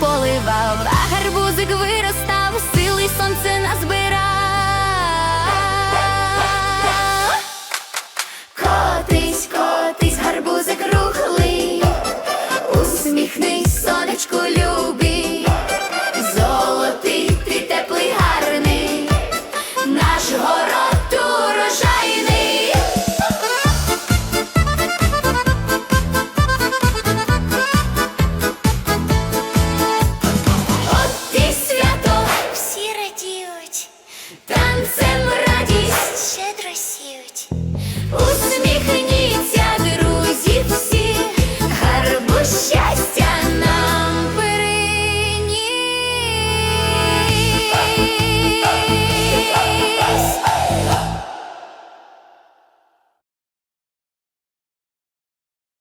поливав, а гарбузик виростав, танцем